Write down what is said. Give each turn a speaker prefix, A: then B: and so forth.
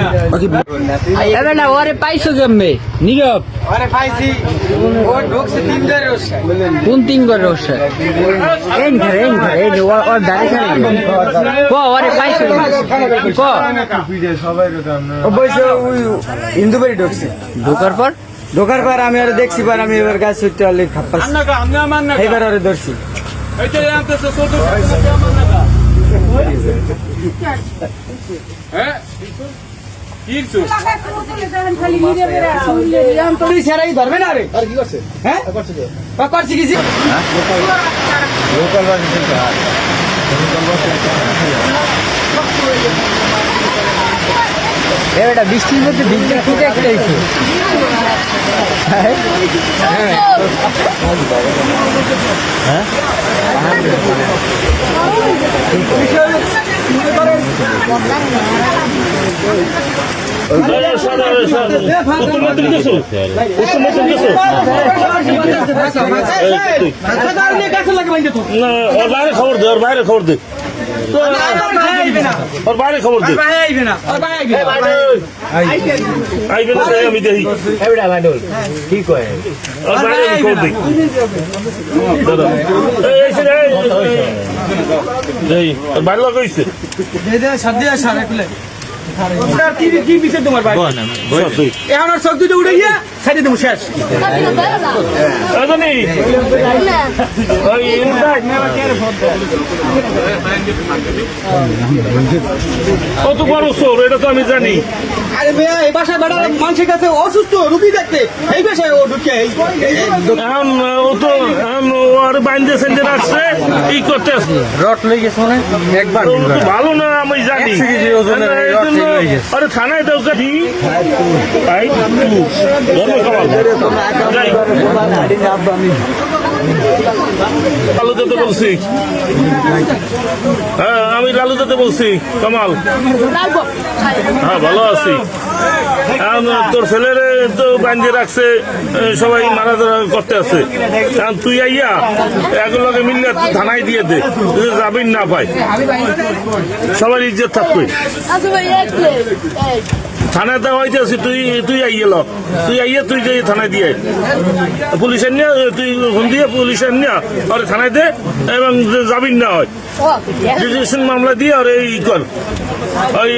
A: না।
B: এবার না ওরে পাইছো কেমবে নীরব।
A: আরে পাইছি। ও ঢুকছে তিন ধরে রসছে
B: কোন তিন রসে ঘরে ঘরে এই ওর ওর দাঁড়ি খানে ক ওরে পাইছো কেমনে? ক?
A: ও বলছে ওই হিন্দু বাড়ি ঢুকছে।
B: ঢোকার পর?
A: ঢোকার পর আমি আর দেখছি পর আমি এবার গাছ ছুটতে আলি খাপ্পাস। এইবার আরে ধরছি। হ্যাঁ?
B: বৃষ্টির মধ্যে ভিজতে খুব একটা হয়েছে
A: গাছে লাগে বাইন্দে তো
C: না ওর বাইরে খবর দে ওর বাইরে খবর দে ওর বাইরে খবর দে
A: আইবে না
C: আমি দেখি
B: কি কয়
C: ওর বাইরে খবর দিই দাদা এই বাইরে লোক
A: দে দে সাদি সারে
C: জানি কত বড় চোর এটা তো আমি জানি।
A: আরে মেয়া এই বাসায় বেড়া মানুষের কাছে অসুস্থ রুগী দেখতে এই বাসায় ও ঢুকে
C: এখন ও তো এখন ও আর বাইন্দে সেন্দে রাখছে এই করতে
B: রট গেছ মানে একবার
C: তো তো ভালো না আমি জানি
B: হয়ে।
C: আরে থানায় ধর্ম কামাল যাই লালু দাতে বলছি। হ্যাঁ আমি লালু দাতে বলছি কামাল। হ্যাঁ ভালো আছি। তোর ছেলের তো বাঞ্জে রাখছে সবাই মারা ধরা করতে আছে কারণ তুই আইয়া এগুলোকে মিললে তুই থানায় দিয়ে দে জামিন না পায়। সবার ইজ্জত থাকবে।
D: Ey.
C: থানায় দেওয়া হইতেছি তুই তুই আইয়ে ল তুই আইয়ে তুই যে থানায় দিয়ে পুলিশের নিয়ে তুই ফোন দিয়ে পুলিশের নিয়ে আর থানায় দে এবং জামিন না হয়। রেজিস্ট্রেশন মামলা দিয়ে আর এই কর।